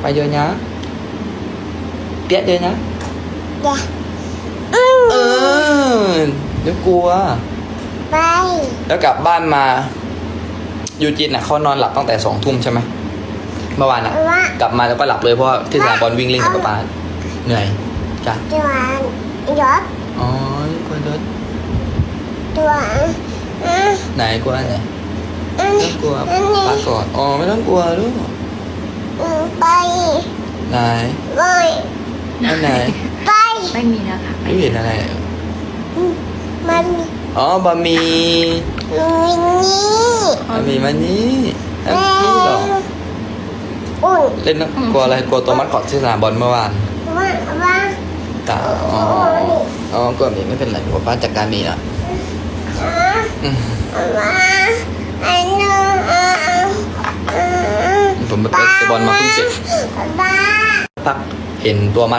ไปเยอะนะเปียกเยอะนะเดี๋ยวเออเดี๋ยวกลัวไปแล้วกลับบ้านมายูจินอะเขานอนหลับตั้งแต่สองทุ่มใช่ไหมเมื่อวานอะ ว่ากลับมาแล้วก็หลับเลยเพราะว่าที่สนามบอลวิ่งเล่นกับป๊าป๊าเหนื่อยจ้ะ ตัวรถอ๋อกลัวรถตัวอืมไหนกลัวไหนอืมไม่ต้องกลัวอันนี้ป้ากอดอ๋อไม่ต้องกลัวลูกอืม ไปไหนไปอันไหน ไปไม่มีแล้วค่ะไม่เห็นอะไรอืมมันมีอ๋อบะหมี่มันมีนี่บะหมี่มันนี่อันนี้เหรออุ่นเล่นนะกลัวอะไรกลัวตัวมัดกอดที่สนามบอลเมื่อวานว่าว่าตาอ๋ออ๋อกลัวหมีไม่เป็นไรหัวป้าจัดการหมีนะอะอืมว่าอันนู้นอะอะ ผมไปเตะบอลมาเพิ่งเสร็จบ้าพักเห็นตัวมัด